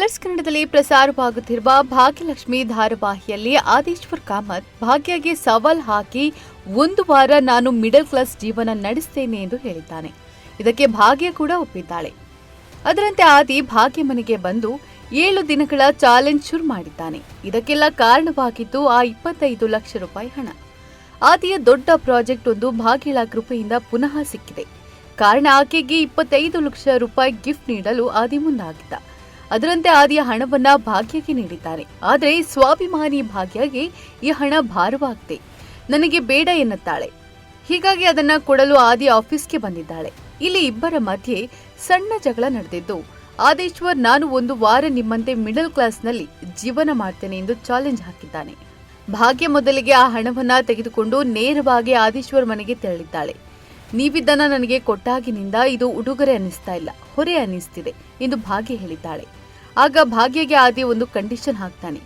Colours ಕನ್ನಡದಲ್ಲಿ ಪ್ರಸಾರವಾಗುತ್ತಿರುವ ಭಾಗ್ಯಲಕ್ಷ್ಮಿ ಧಾರಾವಾಹಿಯಲ್ಲಿ ಆದೇಶ್ವರ್ ಕಾಮತ್, ಭಾಗ್ಯಗೆ ಸವಾಲ್ ಹಾಕಿ, ಒಂದು ವಾರ ನಾನು ಮಿಡಲ್ ಕ್ಲಾಸ್ ಜೀವನ ನಡೆಸ್ತೇನೆ ಎಂದು ಹೇಳಿದ್ದಾನೆ. ಇದಕ್ಕೆ ಭಾಗ್ಯ ಕೂಡ ಒಪ್ಪಿದ್ದಾಳೆ. ಅದರಂತೆ ಆದಿ ಭಾಗ್ಯ ಮನೆಗೆ ಬಂದು ಏಳು ದಿನಗಳ ಚಾಲೆಂಜ್ ಶುರು ಮಾಡಿದ್ದಾನೆ. ಇದಕ್ಕೆಲ್ಲ ಕಾರಣವಾಗಿದ್ದು ಆ ಇಪ್ಪತ್ತೈದು ಲಕ್ಷ ರೂಪಾಯಿ ಹಣ. ಆದಿಯ ದೊಡ್ಡ ಪ್ರಾಜೆಕ್ಟ್ ಒಂದು ಭಾಗ್ಯಳ ಕೃಪೆಯಿಂದ ಪುನಃ ಸಿಕ್ಕಿದೆ. ಕಾರಣ ಆಕೆಗೆ ಇಪ್ಪತ್ತೈದು ಲಕ್ಷ ರೂಪಾಯಿ ಗಿಫ್ಟ್ ನೀಡಲು ಆದಿ ಮುಂದಾಗಿದ್ದ. ಅದರಂತೆ ಆದಿಯ ಹಣವನ್ನ ಭಾಗ್ಯಗೆ ನೀಡಿದ್ದಾರೆ. ಆದರೆ ಸ್ವಾಭಿಮಾನಿ ಭಾಗ್ಯಗೆ ಈ ಹಣ ಭಾರವಾಗಿದೆ ನನಗೆ ಬೇಡ ಎನ್ನುತ್ತಾಳೆ. ಹೀಗಾಗಿ ಅದನ್ನ ಕೊಡಲು ಆದಿ ಆಫೀಸ್ಗೆ ಬಂದಿದ್ದಾಳೆ. ಇಲ್ಲಿ ಇಬ್ಬರ ಮಧ್ಯೆ ಸಣ್ಣ ಜಗಳ ನಡೆದಿದ್ದು, ಆದೇಶ್ವರ್ ನಾನು ಒಂದು ವಾರ ನಿಮ್ಮಂತೆ ಮಿಡಲ್ ಕ್ಲಾಸ್ನಲ್ಲಿ ಜೀವನ ಮಾಡ್ತೇನೆ ಎಂದು ಚಾಲೆಂಜ್ ಹಾಕಿದ್ದಾನೆ. ಭಾಗ್ಯ ಮೊದಲಿಗೆ ಆ ಹಣವನ್ನ ತೆಗೆದುಕೊಂಡು ನೇರವಾಗಿ ಆದೇಶ್ವರ್ ಮನೆಗೆ ತೆರಳಿದ್ದಾಳೆ. ನೀವಿದ್ದನ್ನ ನನಗೆ ಕೊಟ್ಟಾಗಿನಿಂದ ಇದು ಉಡುಗೊರೆ ಅನ್ನಿಸ್ತಾ ಇಲ್ಲ, ಹೊರೆ ಅನ್ನಿಸ್ತಿದೆ ಎಂದು ಭಾಗ್ಯ ಹೇಳಿದ್ದಾಳೆ. ಆಗ ಭಾಗ್ಯಗೆ ಆದಿ ಒಂದು ಕಂಡೀಷನ್ ಹಾಕ್ತಾನೆ.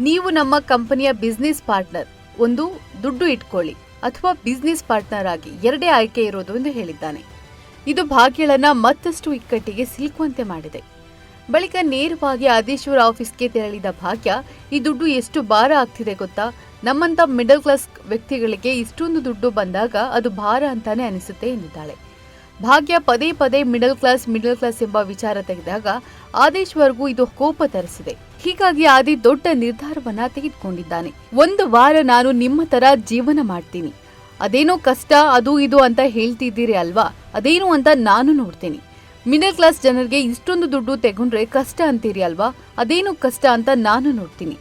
ನೀವು ನಮ್ಮ ಕಂಪನಿಯ ಬಿಸ್ನೆಸ್ ಪಾರ್ಟ್ನರ್ ಒಂದು ದುಡ್ಡು ಇಟ್ಕೊಳ್ಳಿ ಅಥವಾ ಬಿಸ್ನೆಸ್ ಪಾರ್ಟ್ನರ್ ಆಗಿ ಎರಡೇ ಆಯ್ಕೆ ಇರೋದು ಎಂದು ಹೇಳಿದ್ದಾನೆ. ಇದು ಭಾಗ್ಯಳನ್ನ ಮತ್ತಷ್ಟು ಇಕ್ಕಟ್ಟಿಗೆ ಸಿಲುಕುವಂತೆ ಮಾಡಿದೆ. ಬಳಿಕ ನೇರವಾಗಿ ಆದೇಶ್ವರ ಆಫೀಸ್ಗೆ ತೆರಳಿದ ಭಾಗ್ಯ, ಈ ದುಡ್ಡು ಎಷ್ಟು ಭಾರ ಆಗ್ತಿದೆ ಗೊತ್ತಾ? ನಮ್ಮಂತ ಮಿಡಲ್ ಕ್ಲಾಸ್ ವ್ಯಕ್ತಿಗಳಿಗೆ ಇಷ್ಟೊಂದು ದುಡ್ಡು ಬಂದಾಗ ಅದು ಭಾರ ಅಂತಾನೆ ಅನಿಸುತ್ತೆ ಎಂದಿದ್ದಾಳೆ. ಭಾಗ್ಯ ಪದೇ ಪದೇ ಮಿಡಲ್ ಕ್ಲಾಸ್ ಮಿಡಲ್ ಕ್ಲಾಸ್ ಎಂಬ ವಿಚಾರ ತೆಗೆದಾಗ ಆದೇಶ್ವರ್ಗೂ ಇದು ಕೋಪ ತರಿಸಿದೆ. ಹೀಗಾಗಿ ಆದಿ ದೊಡ್ಡ ನಿರ್ಧಾರವನ್ನ ತೆಗೆದುಕೊಂಡಿದ್ದಾನೆ. ಒಂದು ವಾರ ನಾನು ನಿಮ್ಮ ತರ ಜೀವನ ಮಾಡ್ತೀನಿ. ಅದೇನೋ ಕಷ್ಟ, ಅದು ಇದು ಅಂತ ಹೇಳ್ತಿದ್ದೀರಿ ಅಲ್ವಾ? ಅದೇನು ಅಂತ ನಾನು ನೋಡ್ತೀನಿ. ಮಿಡಲ್ ಕ್ಲಾಸ್ ಜನರಿಗೆ ಇಷ್ಟೊಂದು ದುಡ್ಡು ತೆಗೊಂಡ್ರೆ ಕಷ್ಟ ಅಂತೀರಿ ಅಲ್ವಾ? ಅದೇನು ಕಷ್ಟ ಅಂತ ನಾನು ನೋಡ್ತೀನಿ.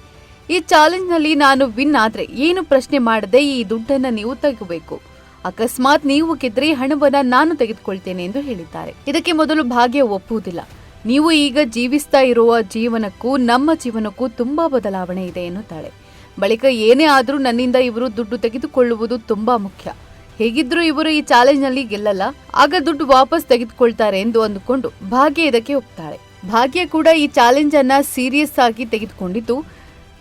ಈ ಚಾಲೆಂಜ್ನಲ್ಲಿ ನಾನು ವಿನ್ ಆದ್ರೆ ಏನು ಪ್ರಶ್ನೆ ಮಾಡದೆ ಈ ದುಡ್ಡನ್ನ ನೀವು ತೆಗಬೇಕು. ಅಕಸ್ಮಾತ್ ನೀವು ಕಿದ್ರೆ ಹಣವನ್ನ ನಾನು ತೆಗೆದುಕೊಳ್ತೇನೆ ಎಂದು ಹೇಳಿದ್ದಾರೆ. ಇದಕ್ಕೆ ಮೊದಲು ಭಾಗ್ಯ ಒಪ್ಪುವುದಿಲ್ಲ. ನೀವು ಈಗ ಜೀವಿಸ್ತಾ ಇರುವ ಜೀವನಕ್ಕೂ ನಮ್ಮ ಜೀವನಕ್ಕೂ ತುಂಬಾ ಬದಲಾವಣೆ ಇದೆ ಎನ್ನುತ್ತಾಳೆ. ಬಳಿಕ ಏನೇ ಆದರೂ ನನ್ನಿಂದ ಇವರು ದುಡ್ಡು ತೆಗೆದುಕೊಳ್ಳುವುದು ತುಂಬಾ ಮುಖ್ಯ. ಹೇಗಿದ್ರೂ ಇವರು ಈ ಚಾಲೆಂಜ್ನಲ್ಲಿ ಗೆಲ್ಲಲ್ಲ, ಆಗ ದುಡ್ಡು ವಾಪಸ್ ತೆಗೆದುಕೊಳ್ತಾರೆ ಎಂದು ಅಂದುಕೊಂಡು ಭಾಗ್ಯ ಇದಕ್ಕೆ ಒಪ್ತಾಳೆ. ಭಾಗ್ಯ ಕೂಡ ಈ ಚಾಲೆಂಜ್ ಅನ್ನ ಸೀರಿಯಸ್ ಆಗಿ ತೆಗೆದುಕೊಂಡಿದ್ದು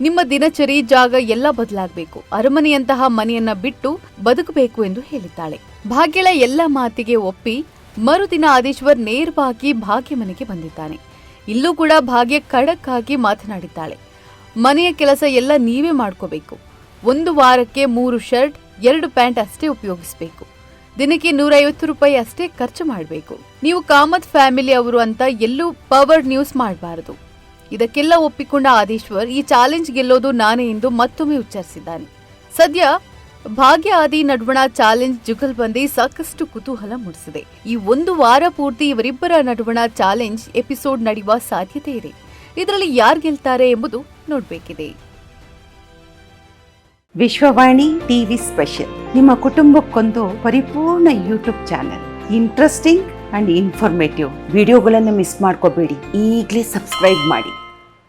ನಿಮ್ಮ ದಿನಚರಿ ಜಾಗ ಎಲ್ಲ ಬದಲಾಗಬೇಕು. ಅರಮನೆಯಂತಹ ಮನೆಯನ್ನ ಬಿಟ್ಟು ಬದುಕಬೇಕು ಎಂದು ಹೇಳಿದ್ದಾಳೆ. ಭಾಗ್ಯಳ ಎಲ್ಲ ಮಾತಿಗೆ ಒಪ್ಪಿ ಮರುದಿನ ಆದೇಶ್ವರ್ ನೇರವಾಗಿ ಭಾಗ್ಯ ಮನೆಗೆ ಬಂದಿದ್ದಾನೆ. ಇಲ್ಲೂ ಕೂಡ ಭಾಗ್ಯ ಖಡಕ್ ಮಾತನಾಡಿದ್ದಾಳೆ. ಮನೆಯ ಕೆಲಸ ಎಲ್ಲ ನೀವೇ ಮಾಡ್ಕೋಬೇಕು. ಒಂದು ವಾರಕ್ಕೆ ಮೂರು ಶರ್ಟ್, ಎರಡು ಪ್ಯಾಂಟ್ ಅಷ್ಟೇ ಉಪಯೋಗಿಸಬೇಕು. ದಿನಕ್ಕೆ ನೂರೈವತ್ತು ರೂಪಾಯಿ ಅಷ್ಟೇ ಖರ್ಚು ಮಾಡಬೇಕು. ನೀವು ಕಾಮತ್ ಫ್ಯಾಮಿಲಿ ಅವರು ಅಂತ ಎಲ್ಲೂ ಪವರ್ ನ್ಯೂಸ್ ಮಾಡಬಾರದು. ಇದಕ್ಕೆಲ್ಲ ಒಪ್ಪಿಕೊಂಡ ಆದೇಶ್ವರ್ ಈ ಚಾಲೆಂಜ್ ಗೆಲ್ಲೋದು ನಾನೇ ಎಂದು ಮತ್ತೊಮ್ಮೆ ಉಚ್ಚರಿಸಿದ್ದಾನೆ. ಸದ್ಯ ಭಾಗ್ಯ ಆದಿ ನಡುವಣ ಚಾಲೆಂಜ್ ಜುಗಲ್ಬಂದಿ ಸಾಕಷ್ಟು ಕುತೂಹಲ ಮೂಡಿಸಿದೆ. ಈ ಒಂದು ವಾರ ಪೂರ್ತಿ ಇವರಿಬ್ಬರ ನಡುವಣ ಚಾಲೆಂಜ್ ಎಪಿಸೋಡ್ ನಡೆಯುವ ಸಾಧ್ಯತೆ ಇದೆ. ಇದರಲ್ಲಿ ಯಾರು ಗೆಲ್ತಾರೆ ಎಂಬುದು ನೋಡಬೇಕಿದೆ. Vishwavani TV special. ನಿಮ್ಮ ಕುಟುಂಬಕ್ಕೊಂದು ಪರಿಪೂರ್ಣ YouTube channel. Interesting and informative ವಿಡಿಯೋಗಳನ್ನು ಮಿಸ್ ಮಾಡ್ಕೋಬೇಡಿ. ಈಗಲೇ ಸಬ್ಸ್ಕ್ರೈಬ್ ಮಾಡಿ.